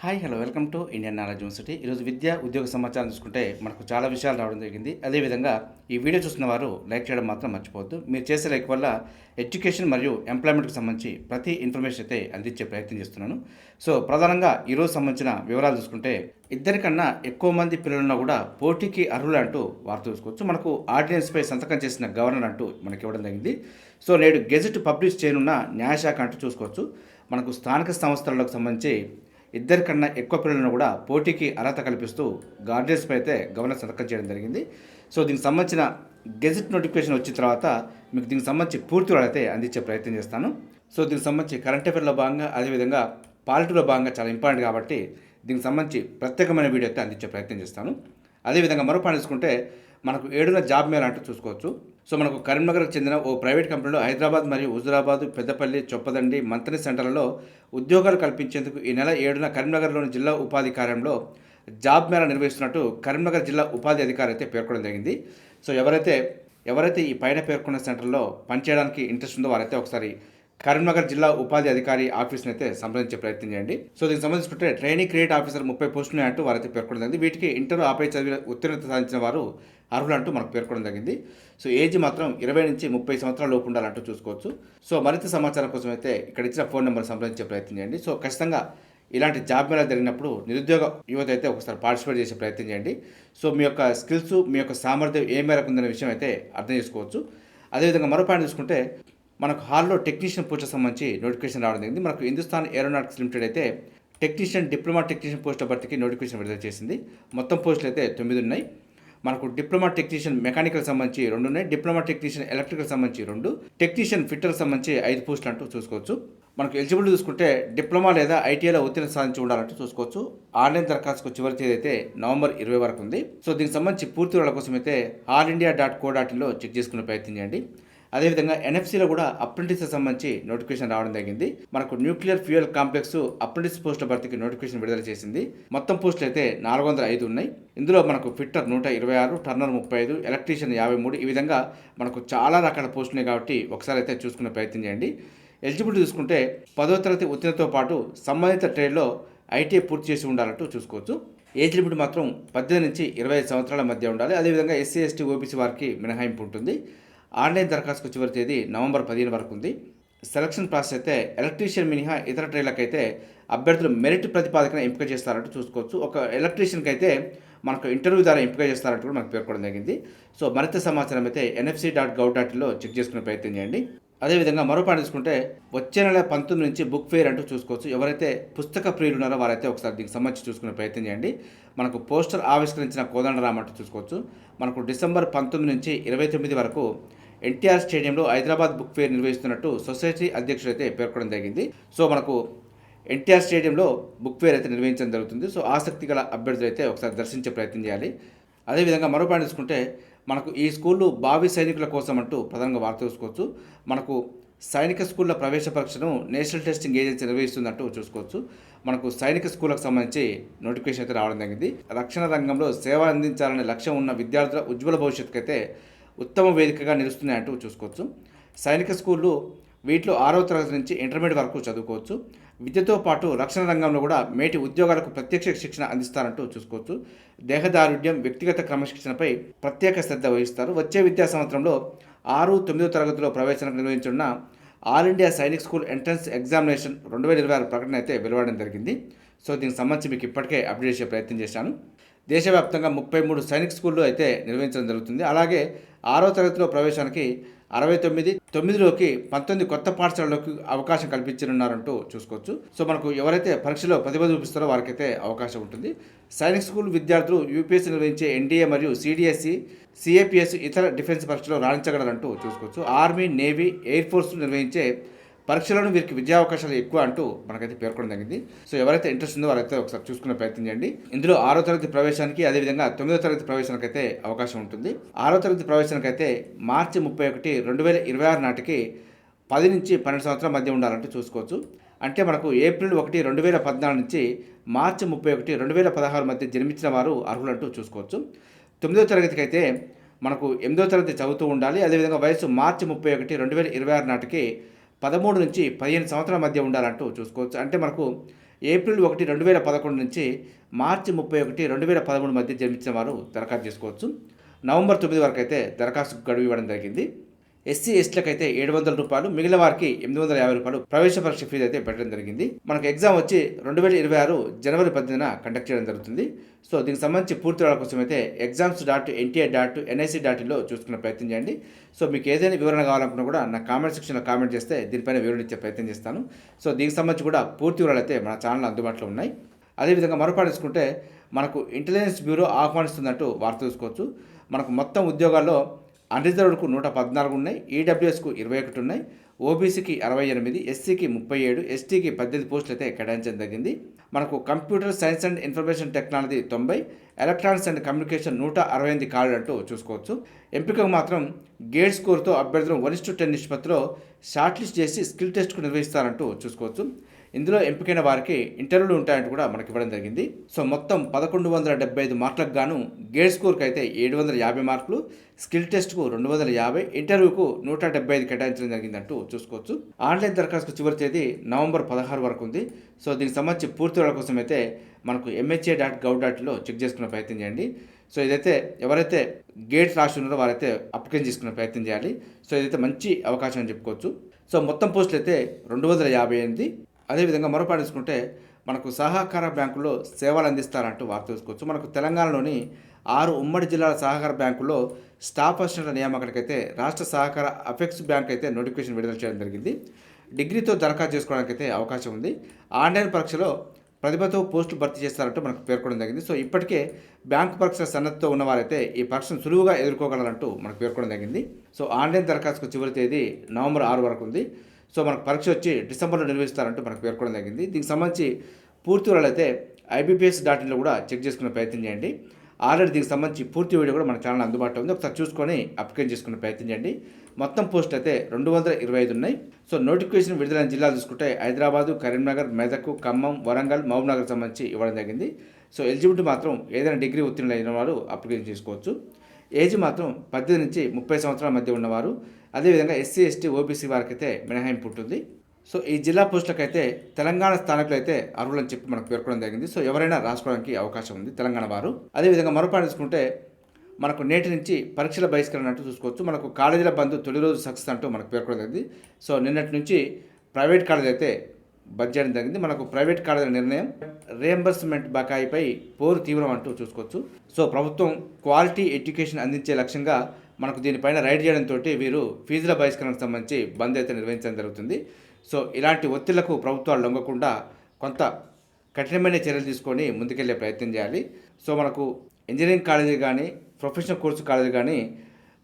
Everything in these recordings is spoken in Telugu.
Hi hello welcome to Indian knowledge university. ఈరోజు విద్య ఉద్యోగ సమాచారం చూసుకుంటే మనకు చాలా విషయాలు రావడం జరిగింది. అదేవిధంగా ఈ వీడియో చూస్తున్న వారు లైక్ చేయడం మాత్రం మర్చిపోవద్దు. మీరు చేసే లైక్ వల్ల ఎడ్యుకేషన్ మరియు ఎంప్లాయ్మెంట్కి సంబంధించి ప్రతి ఇన్ఫర్మేషన్ అయితే అందించే ప్రయత్నం చేస్తున్నాను. సో ప్రధానంగా ఈరోజు సంబంధించిన వివరాలు చూసుకుంటే ఇద్దరికన్నా ఎక్కువ మంది పిల్లలున్నా కూడా పోటీకి అర్హులు అంటూ వార్త చూసుకోవచ్చు మనకు ఆర్డినెన్స్పై సంతకం చేసిన గవర్నర్ అంటూ మనకి ఇవ్వడం జరిగింది. సో నేడు గెజెట్ పబ్లిష్ చేయనున్న న్యాయశాఖ అంటూ చూసుకోవచ్చు. మనకు స్థానిక సంస్థలకు సంబంధించి ఇద్దరికన్నా ఎక్కువ పిల్లలను కూడా పోటీకి అర్హత కల్పిస్తూ గార్డెన్స్పై అయితే గవర్నర్ సంతకం చేయడం జరిగింది. సో దీనికి సంబంధించిన గెజెట్ నోటిఫికేషన్ వచ్చిన తర్వాత మీకు దీనికి సంబంధించి పూర్తి అయితే అందించే ప్రయత్నం చేస్తాను. సో దీనికి సంబంధించి కరెంట్ అఫేర్లో భాగంగా అదేవిధంగా పాలిటీలో భాగంగా చాలా ఇంపార్టెంట్ కాబట్టి దీనికి సంబంధించి ప్రత్యేకమైన వీడియో అయితే అందించే ప్రయత్నం చేస్తాను. అదేవిధంగా మరో పాయింట్ చూసుకుంటే మనకు ఏడున జాబ్ మేళ అంటూ చూసుకోవచ్చు. సో మనకు కరీంనగర్కు చెందిన ఓ ప్రైవేట్ కంపెనీలో హైదరాబాద్ మరియు హుజురాబాద్ పెద్దపల్లి చొప్పదండి మంత్రి సెంటర్లలో ఉద్యోగాలు కల్పించేందుకు ఈ నెల ఏడున కరీంనగర్లోని జిల్లా ఉపాధి కార్యంలో జాబ్ మేళా నిర్వహిస్తున్నట్టు కరీంనగర్ జిల్లా ఉపాధి అధికారి అయితే పేర్కొనడం జరిగింది. సో ఎవరైతే ఎవరైతే ఈ పైన పేర్కొన్న సెంటర్లో పనిచేయడానికి ఇంట్రెస్ట్ ఉందో వారైతే ఒకసారి కరీంనగర్ జిల్లా ఉపాధి అధికారి ఆఫీస్ని అయితే సంప్రదించే ప్రయత్నం చేయండి. సో దీనికి సంబంధించుకుంటే ట్రైనింగ్ క్రియేట్ ఆఫీసర్ ముప్పై పోస్టులు అంటూ వారైతే పేర్కొనడం జరిగింది. వీటికి ఇంటర్ ఆపై చదివిన ఉత్తీర్ణత సాధించిన వారు అర్హులు అంటూ మనకు పేర్కొనడం జరిగింది. సో ఏజ్ మాత్రం ఇరవై నుంచి ముప్పై సంవత్సరాల లోపు ఉండాలంటూ చూసుకోవచ్చు. సో మరింత సమాచారం కోసం అయితే ఇక్కడ ఇచ్చిన ఫోన్ నెంబర్ సంప్రదించే ప్రయత్నం చేయండి. సో ఖచ్చితంగా ఇలాంటి జాబ్ మేళా జరిగినప్పుడు నిరుద్యోగ యువత అయితే ఒకసారి పార్టిసిపేట్ చేసే ప్రయత్నం చేయండి. సో మీ యొక్క స్కిల్స్ మీ యొక్క సామర్థ్యం ఏ మేరకు ఉందనే విషయం అయితే అర్థం చేసుకోవచ్చు. అదేవిధంగా మరో పాయింట్ చూసుకుంటే మనకు హాల్లో టెక్నీషియన్ పోస్ట్ సంబంధించి నోటిఫికేషన్ రావడం జరిగింది. మనకు హిందుస్థాన్ ఏరోనాటిక్స్ లిమిటెడ్ అయితే టెక్నీషియన్ డిప్లొమా టెక్నీషియన్ పోస్టుల భర్తీకి నోటిఫికేషన్ విడుదల చేసింది. మొత్తం పోస్టులు అయితే తొమ్మిది ఉన్నాయి. మనకు డిప్లొమా టెక్నీషియన్ మెకానికల్ సంబంధించి రెండు ఉన్నాయి. డిప్లొమా టెక్నీషియన్ ఎలక్ట్రికల్ సంబంధించి రెండు టెక్నీషియన్ ఫిట్టర్ సంబంధించి ఐదు పోస్టులు అంటూ చూసుకోవచ్చు. మనకు ఎలిజిబిలిటీ చూసుకుంటే డిప్లొమా లేదా ఐటీఐలో ఉత్తీర్ణ సాధించి ఉండాలంటూ చూసుకోవచ్చు. ఆన్లైన్ దరఖాస్తుకు చివరి తేదీ అయితే నవంబర్ ఇరవై వరకు ఉంది. సో దీనికి సంబంధించి పూర్తి వివరాల కోసం అయితే all India dot co dot ఇన్లో check చేసుకునే ప్రయత్నం చేయండి. అదేవిధంగా ఎన్ఎఫ్సీలో కూడా అప్రెంటిస్ సంబంధించి నోటిఫికేషన్ రావడం జరిగింది. మనకు న్యూక్లియర్ ఫ్యూయల్ కాంప్లెక్స్ అప్రెంటిస్ పోస్టుల భర్తీకి నోటిఫికేషన్ విడుదల చేసింది. మొత్తం పోస్టులు అయితే నాలుగు వందల ఐదు ఉన్నాయి. ఇందులో మనకు ఫిట్టర్ నూట ఇరవై ఆరు టర్నర్ ముప్పై ఐదు ఎలక్ట్రీషియన్ యాభై మూడు ఈ విధంగా మనకు చాలా రకాల పోస్టులు ఉన్నాయి కాబట్టి ఒకసారి అయితే చూసుకునే ప్రయత్నం చేయండి. ఎలిజిబిలిటీ చూసుకుంటే పదో తరగతి ఉత్తీర్ణతో పాటు సంబంధిత ట్రేడ్లో ఐటీఐ పూర్తి చేసి ఉండాలంటూ చూసుకోవచ్చు. ఏజ్ లిమిట్ మాత్రం పద్దెనిమిది నుంచి ఇరవై సంవత్సరాల మధ్య ఉండాలి. అదేవిధంగా ఎస్సీ ఎస్టీ ఓబీసీ వారికి మినహాయింపు ఉంటుంది. ఆన్లైన్ దరఖాస్తుకు చివరి తేదీ నవంబర్ పదిహేను వరకు ఉంది. సెలక్షన్ ప్రాసెస్ అయితే ఎలక్ట్రీషియన్ మినహా ఇతర ట్రైన్లకైతే అయితే అభ్యర్థులు మెరిట్ ప్రతిపాదకన ఎంపిక చేస్తారంటూ చూసుకోవచ్చు. ఒక ఎలక్ట్రీషియన్కి అయితే మనకు ఇంటర్వ్యూ ద్వారా ఎంపిక చేస్తారంటూ కూడా మనకు పేర్కొనడం జరిగింది. సో మరింత సమాచారం అయితే ఎన్ఎఫ్సి డాట్ గవ్ డాట్ ఇన్లో చెక్ చేసుకునే ప్రయత్నం చేయండి. అదేవిధంగా మరో పాయింట్ చూసుకుంటే వచ్చే నెల పంతొమ్మిది నుంచి బుక్ ఫెయిర్ అంటూ చూసుకోవచ్చు. ఎవరైతే పుస్తక ప్రియులు ఉన్నారో వారైతే ఒకసారి దీనికి సంబంధించి చూసుకునే ప్రయత్నం చేయండి. మనకు పోస్టర్ ఆవిష్కరించిన కోదండరామ్ అంటూ చూసుకోవచ్చు. మనకు డిసెంబర్ పంతొమ్మిది నుంచి ఇరవై తొమ్మిది వరకు ఎన్టీఆర్ స్టేడియంలో హైదరాబాద్ బుక్ ఫెయిర్ నిర్వహిస్తున్నట్టు సొసైటీ అధ్యక్షుడు అయితే పేర్కొనడం జరిగింది. సో మనకు ఎన్టీఆర్ స్టేడియంలో బుక్ ఫేర్ అయితే నిర్వహించడం జరుగుతుంది. సో ఆసక్తి గల అభ్యర్థులు అయితే ఒకసారి దర్శించే ప్రయత్నం చేయాలి. అదేవిధంగా మరో పాయింట్ తీసుకుంటే మనకు ఈ స్కూళ్ళు భావి సైనికుల కోసం అంటూ ప్రధానంగా వార్త చూసుకోవచ్చు. మనకు సైనిక స్కూళ్ళ ప్రవేశ పరీక్షను నేషనల్ టెస్టింగ్ ఏజెన్సీ నిర్వహిస్తుందంటూ చూసుకోవచ్చు. మనకు సైనిక స్కూళ్ళకు సంబంధించి నోటిఫికేషన్ అయితే రావడం జరిగింది. రక్షణ రంగంలో సేవ అందించాలనే లక్ష్యం ఉన్న విద్యార్థుల ఉజ్వల భవిష్యత్తుకు ఉత్తమ వేదికగా నిలుస్తున్నాయంటూ చూసుకోవచ్చు. సైనిక స్కూళ్ళు వీటిలో ఆరవ తరగతి నుంచి ఇంటర్మీడియట్ వరకు చదువుకోవచ్చు. విద్యతో పాటు రక్షణ రంగంలో కూడా మేటి ఉద్యోగాలకు ప్రత్యక్ష శిక్షణ అందిస్తారంటూ చూసుకోవచ్చు. దేహదారుఢ్యం వ్యక్తిగత క్రమశిక్షణపై ప్రత్యేక శ్రద్ధ వహిస్తారు. వచ్చే విద్యా సంవత్సరంలో ఆరు తొమ్మిదో తరగతిలో ప్రవేశానికి నిర్వహించున్న all India Sainik school entrance examination రెండు వేల ఇరవై ఆరు ప్రకటన అయితే వెలువడడం జరిగింది. సో దీనికి సంబంధించి మీకు ఇప్పటికే అప్డేట్ చేసే ప్రయత్నం చేశాను. దేశవ్యాప్తంగా ముప్పై మూడు సైనిక్ స్కూళ్ళు అయితే నిర్వహించడం జరుగుతుంది. అలాగే ఆరో తరగతిలో ప్రవేశానికి అరవై తొమ్మిది తొమ్మిదిలోకి పంతొమ్మిది కొత్త పాఠశాలలోకి అవకాశం కల్పించనున్నారంటూ చూసుకోవచ్చు. సో మనకు ఎవరైతే పరీక్షలో ప్రతిభ చూపిస్తారో వారికైతే అవకాశం ఉంటుంది. సైనిక్ స్కూల్ విద్యార్థులు యూపీఎస్సీ నిర్వహించే ఎన్డీఏ మరియు సిడిఎస్సి సిఏపిఎస్ ఇతర డిఫెన్స్ పరీక్షలో రాణించగలరంటూ చూసుకోవచ్చు. ఆర్మీ నేవీ ఎయిర్ ఫోర్స్ నిర్వహించే పరీక్షలను వీరికి విద్యా అవకాశాలు ఎక్కువ అంటూ మనకైతే పేర్కొనడం జరిగింది. సో ఎవరైతే ఇంట్రెస్ట్ ఉందో వారైతే ఒకసారి చూసుకునే ప్రయత్నం చేయండి. ఇందులో ఆరో తరగతి ప్రవేశానికి అదేవిధంగా తొమ్మిదో తరగతి ప్రవేశానికి అయితే అవకాశం ఉంటుంది. ఆరో తరగతి ప్రవేశానికి అయితే మార్చి ముప్పై ఒకటి రెండు వేల ఇరవై ఆరు నాటికి పది నుంచి పన్నెండు సంవత్సరాల మధ్య ఉండాలంటూ చూసుకోవచ్చు. అంటే మనకు ఏప్రిల్ ఒకటి రెండు వేల పద్నాలుగు నుంచి మార్చి ముప్పై ఒకటి రెండు వేల పదహారు మధ్య జన్మించిన వారు అర్హులంటూ చూసుకోవచ్చు. తొమ్మిదో తరగతికి అయితే మనకు ఎనిమిదో తరగతి చదువుతూ ఉండాలి. అదేవిధంగా వయసు మార్చి ముప్పై ఒకటి రెండు వేల ఇరవై ఆరు నాటికి పదమూడు నుంచి పదిహేను సంవత్సరాల మధ్య ఉండాలంటూ చూసుకోవచ్చు. అంటే మనకు ఏప్రిల్ ఒకటి రెండు వేల పదకొండు నుంచి మార్చి ముప్పై ఒకటి రెండు వేల పదమూడు మధ్య జన్మించిన వారు దరఖాస్తు చేసుకోవచ్చు. నవంబర్ తొమ్మిది వరకు అయితే దరఖాస్తు గడువు ఇవ్వడం జరిగింది. ఎస్సీ ఎస్టీలకు అయితే ఏడు వందల రూపాయలు మిగిలిన వారికి ఎనిమిది వందల యాభై రూపాయలు ప్రవేశ పరీక్ష ఫీజు అయితే పెట్టడం జరిగింది. మనకు ఎగ్జామ్ వచ్చి రెండు వేల ఇరవై ఆరు జనవరి పద్దెనిమిదిన కండక్ట్ చేయడం జరుగుతుంది. సో దీనికి సంబంధించి పూర్తి వివరాల కోసం అయితే exams dot NTR dot NIC dot ఇన్లో చూసుకునే ప్రయత్నం చేయండి. సో మీకు ఏదైనా వివరణ కావాలనుకున్నా కూడా నా కామెంట్ సెక్షన్లో కామెంట్ చేస్తే దీనిపైన వివరణ ఇచ్చే ప్రయత్నం చేస్తాను. సో దీనికి సంబంధించి కూడా పూర్తి వివరాలు అయితే మన ఛానల్ అందుబాటులో ఉన్నాయి. అదేవిధంగా మరోపాటు మనకు ఇంటెలిజెన్స్ బ్యూరో ఆహ్వానిస్తుందంటూ వార్త చూసుకోవచ్చు. మనకు మొత్తం ఉద్యోగాల్లో అన్రిజర్వ్డ్కు నూట పద్నాలుగు ఉన్నాయి ఈడబ్ల్యూఎస్కు ఇరవై ఒకటి ఉన్నాయి ఓబీసీకి అరవై ఎనిమిది ఎస్సీకి ముప్పై ఏడు ఎస్టీకి పద్దెనిమిది పోస్టులు అయితే కేటాయించడం జరిగింది. మనకు computer science and information technology తొంభై ఎలక్ట్రానిక్స్ అండ్ కమ్యూనికేషన్ నూట అరవై ఎనిమిది ఖాళీలు అంటూ చూసుకోవచ్చు. ఎంపికకు మాత్రం గేట్ స్కోర్తో అభ్యర్థులను వరిష్ఠ టెన్ నిష్పత్తిలో షార్ట్ లిస్ట్ చేసి స్కిల్ టెస్ట్కు నిర్వహిస్తారంటూ చూసుకోవచ్చు. ఇందులో ఎంపికైన వారికి ఇంటర్వ్యూలు ఉంటాయంటూ కూడా మనకి ఇవ్వడం జరిగింది. సో మొత్తం పదకొండు వందల డెబ్బై ఐదు మార్కులకు గాను గేట్ స్కోర్కి అయితే ఏడు వందల యాభై మార్కులు స్కిల్ టెస్ట్కు రెండు వందల యాభై ఇంటర్వ్యూకు నూట డెబ్బై ఐదు కేటాయించడం జరిగిందంటూ చూసుకోవచ్చు. ఆన్లైన్ దరఖాస్తు చివరి తేదీ నవంబర్ పదహారు వరకు ఉంది. సో దీనికి సంబంధించి పూర్తి వివరాల కోసం అయితే మనకు ఎంహెచ్ఏ డాట్ గవ్ డాట్లో చెక్ చేసుకునే ప్రయత్నం చేయండి. సో ఇదైతే ఎవరైతే గేట్ రాసి ఉన్నారో వారైతే అప్లికేషన్ చేసుకునే ప్రయత్నం చేయాలి. సో ఇదైతే మంచి అవకాశం అని చెప్పుకోవచ్చు. సో మొత్తం పోస్టులు అయితే రెండు వందల యాభై ఎనిమిది అదేవిధంగా మరోపాటు మనకు సహకార బ్యాంకుల్లో సేవలు అందిస్తారంటూ వార్త చూసుకోవచ్చు మనకు తెలంగాణలోని ఆరు ఉమ్మడి జిల్లాల సహకార బ్యాంకుల్లో స్టాఫ్ అసిస్టెంట్ల నియామకానికైతే రాష్ట్ర సహకార అఫెక్స్ బ్యాంక్ అయితే నోటిఫికేషన్ విడుదల చేయడం జరిగింది. డిగ్రీతో దరఖాస్తు చేసుకోవడానికి అయితే అవకాశం ఉంది. ఆన్లైన్ పరీక్షలో ప్రతిభతో పోస్టులు భర్తీ చేస్తారంటూ మనకు పేర్కొనడం జరిగింది. సో ఇప్పటికే బ్యాంకు పరీక్ష సన్నద్ధతో ఉన్నవారైతే ఈ పరీక్షను సులువుగా ఎదుర్కోగలరంటూ మనకు పేర్కొనడం జరిగింది. సో ఆన్లైన్ దరఖాస్తుకు చివరి తేదీ నవంబర్ ఆరు వరకు ఉంది. సో మనకు పరీక్ష వచ్చి డిసెంబర్లో నిర్వహిస్తారంటూ మనకు పేర్కొనడం జరిగింది. దీనికి సంబంధించి పూర్తి వివరాలు అయితే ఐబీపీఎస్ డాట్ ఇన్లో కూడా చెక్ చేసుకునే ప్రయత్నం చేయండి. ఆల్రెడీ దీనికి సంబంధించి పూర్తి వీడియో కూడా మన ఛానల్ అందుబాటులో ఉంది. ఒకసారి చూసుకొని అప్లికేషన్ చేసుకునే ప్రయత్నం చేయండి. మొత్తం పోస్ట్ అయితే రెండు వందల ఇరవై ఐదు ఉన్నాయి. సో నోటిఫికేషన్ విడుదలైన జిల్లాలు చూసుకుంటే హైదరాబాదు కరీంనగర్ మెదక్ ఖమ్మం వరంగల్ మహబూబ్నగర్ సంబంధించి ఇవ్వడం జరిగింది. సో ఎలిజిబిలిటీ మాత్రం ఏదైనా డిగ్రీ ఉత్తీర్ణులైన వారు అప్లికేషన్ చేసుకోవచ్చు. ఏజ్ మాత్రం పద్దెనిమిది నుంచి ముప్పై సంవత్సరాల మధ్య ఉన్నవారు. అదేవిధంగా ఎస్సీ ఎస్టీ ఓబీసీ వారికి అయితే మినహాయింపు ఉంటుంది. సో ఈ జిల్లా పోస్టులకు అయితే తెలంగాణ స్థానికులు అయితే అర్హులని చెప్పి మనకు పేర్కొనడం జరిగింది. సో ఎవరైనా రాసుకోవడానికి అవకాశం ఉంది తెలంగాణ వారు. అదేవిధంగా మరోపాటు చూసుకుంటే మనకు నేటి నుంచి పరీక్షల బహిష్కరణ అంటూ చూసుకోవచ్చు. మనకు కాలేజీల బంద్ తొలి రోజు సక్సెస్ అంటూ మనకు పేర్కొనడం జరిగింది. సో నిన్నటి నుంచి ప్రైవేట్ కాలేజ్ అయితే బంద్ చేయడం జరిగింది. మనకు ప్రైవేట్ కాలేజీల నిర్ణయం రియంబర్స్మెంట్ బకాయిపై పోరు తీవ్రం అంటూ చూసుకోవచ్చు. సో ప్రభుత్వం క్వాలిటీ ఎడ్యుకేషన్ అందించే లక్ష్యంగా మనకు దీనిపైన రైడ్ చేయడంతో వీరు ఫీజుల బహిష్కరణకు సంబంధించి బంద్ అయితే నిర్వహించడం జరుగుతుంది. సో ఇలాంటి ఒత్తిళ్ళకు ప్రభుత్వాలు లొంగకుండా కొంత కఠినమైన చర్యలు తీసుకొని ముందుకెళ్ళే ప్రయత్నం చేయాలి. సో మనకు ఇంజనీరింగ్ కాలేజీ కానీ ప్రొఫెషనల్ కోర్సు కాలేజీ కానీ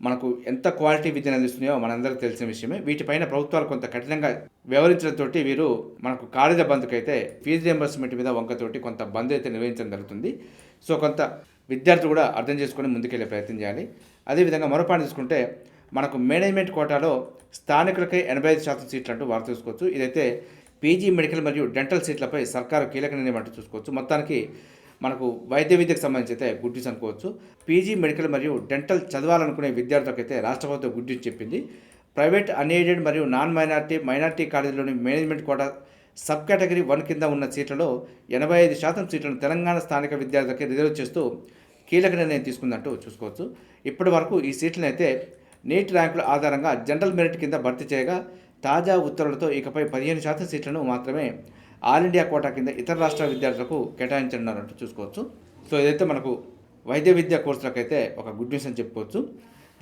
మనకు ఎంత క్వాలిటీ విద్యను అందిస్తున్నాయో మనందరికీ తెలిసిన విషయమే. వీటిపైన ప్రభుత్వాలు కొంత కఠినంగా వ్యవహరించడంతో వీరు మనకు కాలేజీ బంద్కు అయితే ఫీజు రియంబర్స్మెంట్ మీద వంకతోటి కొంత బంద్ అయితే నిర్వహించడం జరుగుతుంది. సో కొంత విద్యార్థులు కూడా అర్థం చేసుకొని ముందుకెళ్ళే ప్రయత్నం చేయాలి. అదేవిధంగా మరోపాటు తీసుకుంటే మనకు మేనేజ్మెంట్ కోటాలో స్థానికులకే ఎనభై ఐదు శాతం సీట్లు అంటూ వారు చూసుకోవచ్చు. ఇదైతే పీజీ మెడికల్ మరియు డెంటల్ సీట్లపై సర్కారు కీలక నిర్ణయం అంటూ చూసుకోవచ్చు. మొత్తానికి మనకు వైద్య విద్యకు సంబంధించి అయితే గుడ్ న్యూస్ అనుకోవచ్చు. పీజీ మెడికల్ మరియు డెంటల్ చదవాలనుకునే విద్యార్థులకు అయితే రాష్ట్ర ప్రభుత్వం గుడ్ న్యూస్ చెప్పింది. ప్రైవేట్ అన్ఎయిడెడ్ మరియు non minority minority కాలేజీలోని management quota sub category one కింద ఉన్న సీట్లలో ఎనభై ఐదు శాతం సీట్లను తెలంగాణ స్థానిక విద్యార్థులకి రిజర్వ్ చేస్తూ కీలక నిర్ణయం తీసుకుందంటూ చూసుకోవచ్చు. ఇప్పటి వరకు ఈ సీట్లను అయితే నీట్ ర్యాంకుల ఆధారంగా జనరల్ మెరిట్ కింద భర్తీ చేయగా తాజా ఉత్తర్వులతో ఇకపై పదిహేను శాతం సీట్లను మాత్రమే ఆల్ ఇండియా కోటా కింద ఇతర రాష్ట్రాల విద్యార్థులకు కేటాయించనున్నారంటూ చూసుకోవచ్చు. సో ఇదైతే మనకు వైద్య విద్యా కోర్సులకైతే ఒక గుడ్ న్యూస్ అని చెప్పుకోవచ్చు.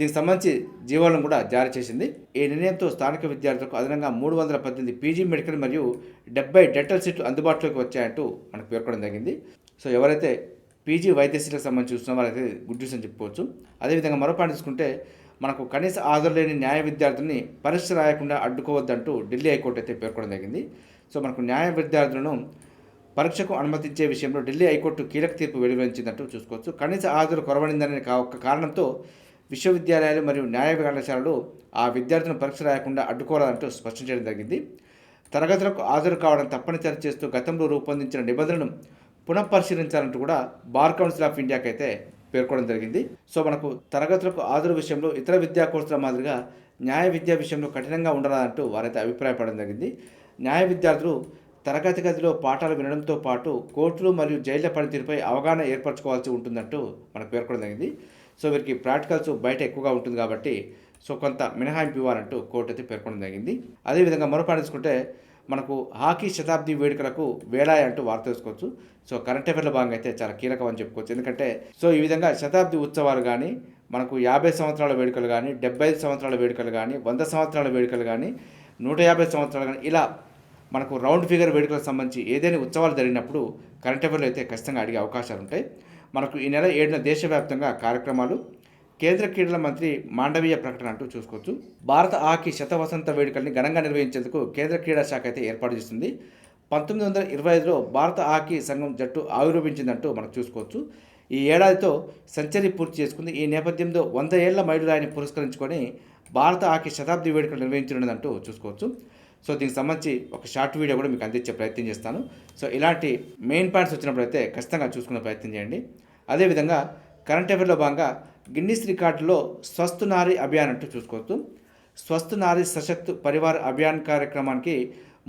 దీనికి సంబంధించి జీవోలను కూడా జారీ చేసింది. ఈ నిర్ణయంతో స్థానిక విద్యార్థులకు అదనంగా మూడు వందల పద్దెనిమిది పీజీ మెడికల్ మరియు డెబ్బై డెంటల్ సీట్లు అందుబాటులోకి వచ్చాయంటూ మనకు పేర్కొనడం జరిగింది. సో ఎవరైతే పీజీ వైద్య సీట్లకు సంబంధించి చూస్తున్న వారైతే గుడ్ న్యూస్ అని చెప్పుకోవచ్చు. అదేవిధంగా మరో పాయింట్ చూసుకుంటే మనకు కనీస హాజరు లేని న్యాయ విద్యార్థుల్ని పరీక్ష రాయకుండా అడ్డుకోవద్దంటూ ఢిల్లీ హైకోర్టు అయితే పేర్కొనడం జరిగింది. సో మనకు న్యాయ విద్యార్థులను పరీక్షకు అనుమతించే విషయంలో ఢిల్లీ హైకోర్టు కీలక తీర్పు వెలువరించిందంటూ చూసుకోవచ్చు. కనీస హాజరు కొరవడిందనే కా- ఒక కారణంతో విశ్వవిద్యాలయాలు మరియు న్యాయ కళాశాలలు ఆ విద్యార్థులను పరీక్ష రాయకుండా అడ్డుకోవాలంటూ స్పష్టం చేయడం జరిగింది. తరగతులకు హాజరు కావడం తప్పనిసరి చేస్తూ గతంలో రూపొందించిన నిబంధనలను పునఃపరిశీలించాలంటూ కూడా బార్ కౌన్సిల్ ఆఫ్ ఇండియాకి అయితే పేర్కొనడం జరిగింది. సో మనకు తరగతులకు హాజరు విషయంలో ఇతర విద్యా కోర్సుల మాదిరిగా న్యాయ విద్యా విషయంలో కఠినంగా ఉండాలంటూ వారైతే అభిప్రాయపడడం జరిగింది. న్యాయ విద్యార్థులు తరగతి గదిలో పాఠాలు వినడంతో పాటు కోర్టులు మరియు జైళ్ళ పనితీరుపై అవగాహన ఏర్పరచుకోవాల్సి ఉంటుందంటూ మనకు పేర్కొనడం జరిగింది. సో వీరికి ప్రాక్టికల్స్ బయట ఎక్కువగా ఉంటుంది కాబట్టి సో కొంత మినహాయింపు ఇవ్వాలంటూ కోర్టు అయితే పేర్కొనడం జరిగింది. అదేవిధంగా మరో పాయింట్ తీసుకుంటే మనకు హాకీ శతాబ్ది వేడుకలకు వేలాయ అంటూ వార్త తెలుసుకోవచ్చు సో కరెంట్ అఫేర్లో భాగంగా అయితే చాలా కీలకం అని చెప్పుకోవచ్చు. ఎందుకంటే సో ఈ విధంగా శతాబ్ది ఉత్సవాలు కానీ మనకు యాభై సంవత్సరాల వేడుకలు కానీ డెబ్బై ఐదు సంవత్సరాల వేడుకలు కానీ వంద సంవత్సరాల వేడుకలు కానీ నూట యాభై సంవత్సరాలు కానీ ఇలా మనకు రౌండ్ ఫిగర్ వేడుకలకు సంబంధించి ఏదైనా ఉత్సవాలు జరిగినప్పుడు కరెంట్ అఫేర్లు అయితే ఖచ్చితంగా అడిగే అవకాశాలు ఉంటాయి. మనకు ఈ నెల ఏడున దేశవ్యాప్తంగా కార్యక్రమాలు కేంద్ర క్రీడల మంత్రి మాండవీయ ప్రకటన అంటూ చూసుకోవచ్చు. భారత హాకీ శతవసంత వేడుకల్ని ఘనంగా నిర్వహించేందుకు కేంద్ర క్రీడా శాఖ అయితే ఏర్పాటు చేస్తుంది. పంతొమ్మిది వందల ఇరవై ఐదులో భారత హాకీ సంఘం జట్టు ఆవిర్భవించిందంటూ మనం చూసుకోవచ్చు. ఈ ఏడాదితో సెంచరీ పూర్తి చేసుకుంది. ఈ నేపథ్యంలో వంద ఏళ్ళ మైలురాయిని పురస్కరించుకొని భారత హాకీ శతాబ్ది వేడుకలు నిర్వహించనున్నదంటూ చూసుకోవచ్చు. సో దీనికి సంబంధించి ఒక షార్ట్ వీడియో కూడా మీకు అందించే ప్రయత్నం చేస్తాను. సో ఇలాంటి మెయిన్ పాయింట్స్ వచ్చినప్పుడు అయితే ఖచ్చితంగా చూసుకునే ప్రయత్నం చేయండి. అదేవిధంగా కరెంట్ అఫేర్లో భాగంగా గిన్నిస్ రికార్డులో స్వస్థ నారీ అభియాన్ అంటూ చూసుకోవచ్చు. స్వస్థ నారీ సశక్త్ పరివార్ అభియాన్ కార్యక్రమానికి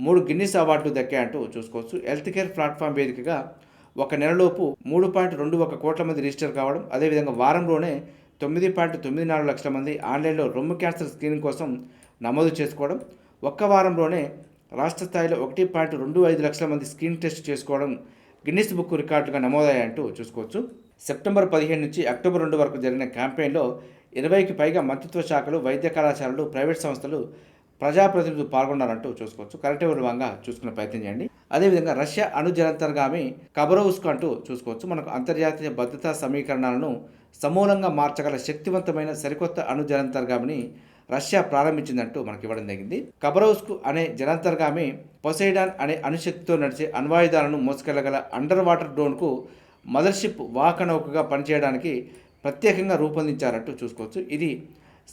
మూడు గిన్నిస్ అవార్డులు దక్కాయంటూ చూసుకోవచ్చు. హెల్త్ కేర్ ప్లాట్ఫామ్ వేదికగా ఒక నెలలోపు మూడు పాయింట్ రెండు ఒక కోట్ల మంది రిజిస్టర్ కావడం అదేవిధంగా వారంలోనే తొమ్మిది పాయింట్ తొమ్మిది నాలుగు లక్షల మంది ఆన్లైన్లో రొమ్ము క్యాన్సర్ స్క్రీనింగ్ కోసం నమోదు చేసుకోవడం ఒక్క వారంలోనే రాష్ట్ర స్థాయిలో ఒకటి పాయింట్ రెండు ఐదు లక్షల మంది స్క్రీన్ టెస్ట్ చేసుకోవడం గిన్నిస్ బుక్ రికార్డుగా నమోదయ్యాయంటూ చూసుకోవచ్చు. సెప్టెంబర్ పదిహేను నుంచి అక్టోబర్ రెండు వరకు జరిగిన క్యాంపెయిన్లో ఇరవైకి పైగా మంత్రిత్వ శాఖలు వైద్య కళాశాలలు ప్రైవేట్ సంస్థలు ప్రజాప్రతినిధులు పాల్గొన్నారంటూ చూసుకోవచ్చు. కరెక్ట్ విధంగా చూసుకునే ప్రయత్నం చేయండి. అదేవిధంగా రష్యా అణు జలంతర్గామి అంటూ చూసుకోవచ్చు. మనకు అంతర్జాతీయ భద్రతా సమీకరణాలను సమూలంగా మార్చగల శక్తివంతమైన సరికొత్త అణు జలంతర్గామిని రష్యా ప్రారంభించిందంటూ మనకి ఇవ్వడం జరిగింది. కబరోవ్స్కు అనే జలంతర్గామి పొసైడాన్ అనే అణుశక్తితో నడిచే అణ్వాయుధాలను మోసుకెళ్ళగల అండర్ వాటర్ డ్రోన్కు మదర్షిప్ వాకనౌకగా పనిచేయడానికి ప్రత్యేకంగా రూపొందించారంటూ చూసుకోవచ్చు. ఇది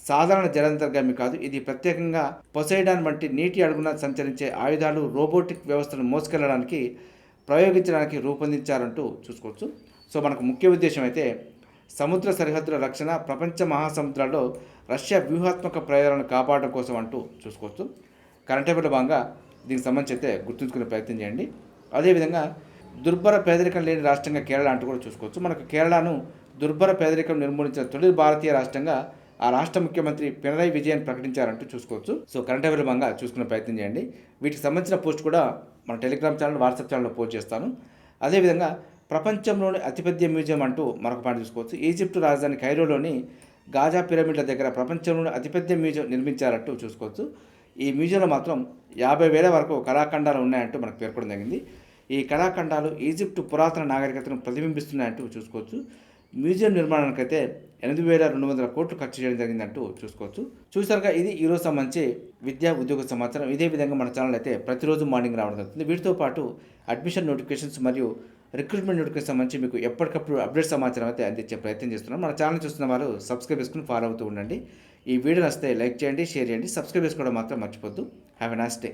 సాధారణ జలంతర్గామి కాదు ఇది ప్రత్యేకంగా పొసైడాన్ వంటి నీటి అడుగున సంచరించే ఆయుధాలు రోబోటిక్ వ్యవస్థను మోసుకెళ్ళడానికి ప్రయోగించడానికి రూపొందించారంటూ చూసుకోవచ్చు. సో మనకు ముఖ్య ఉద్దేశం అయితే సముద్ర సరిహద్దుల రక్షణ ప్రపంచ మహాసముద్రాల్లో రష్యా వ్యూహాత్మక ప్రయోజనాలను కాపాడడం కోసం అంటూ చూసుకోవచ్చు. కరెంట్ అఫేర్లో భాగంగా దీనికి సంబంధించి అయితే గుర్తుంచుకునే ప్రయత్నం చేయండి. అదేవిధంగా దుర్భర పేదరికం లేని రాష్ట్రంగా కేరళ అంటూ కూడా చూసుకోవచ్చు. మనకు కేరళను దుర్భర పేదరికం నిర్మూలించిన తొలి భారతీయ రాష్ట్రంగా ఆ రాష్ట్ర ముఖ్యమంత్రి పినరయ్ విజయన్ ప్రకటించారంటూ చూసుకోవచ్చు. సో కరెంట్ అఫేర్ భంగా చూసుకునే ప్రయత్నం చేయండి. వీటికి సంబంధించిన పోస్ట్ కూడా మన టెలిగ్రామ్ ఛానల్ వాట్సాప్ ఛానల్లో పోస్ట్ చేస్తాను. అదేవిధంగా ప్రపంచంలోని అతిపెద్ద మ్యూజియం అంటూ మరొక పాయింట్ చూసుకోవచ్చు. ఈజిప్టు రాజధాని కైరోలోని గాజా పిరమిడ్ల దగ్గర ప్రపంచంలోని అతిపెద్ద మ్యూజియం నిర్మించారంటూ చూసుకోవచ్చు. ఈ మ్యూజియంలో మాత్రం యాభై వేల వరకు కళాఖండాలు ఉన్నాయంటూ మనకు పేర్కొనడం జరిగింది. ఈ కళాఖండాలు ఈజిప్టు పురాతన నాగరికతను ప్రతిబింబిస్తున్నాయంటూ చూసుకోవచ్చు. మ్యూజియం నిర్మాణానికైతే ఎనిమిది వేల రెండు వందల కోట్లు ఖర్చు చేయడం జరిగిందంటూ చూసుకోవచ్చు. చూసారుగా ఇది ఈరోజు సంబంధించి విద్యా ఉద్యోగ సమాచారం. ఇదే విధంగా మన ఛానల్ అయితే ప్రతిరోజు మార్నింగ్ రావడం జరుగుతుంది. వీటితో పాటు అడ్మిషన్ నోటిఫికేషన్స్ మరియు రిక్రూట్మెంట్ నోటిఫికేషన్ సంబంధించి మీకు ఎప్పటికప్పుడు అప్డేట్ సమాచారం అయితే అందించే ప్రయత్నం చేస్తున్నాం. మన ఛానల్ చూస్తున్న వారు సబ్స్క్రైబ్ చేసుకుని ఫాలో అవుతూ ఉండండి. ఈ వీడియో నచ్చితే లైక్ చేయండి షేర్ చేయండి. సబ్స్క్రైబ్ చేసుకోవడం మాత్రం మర్చిపోద్దు. Have a నాస్ day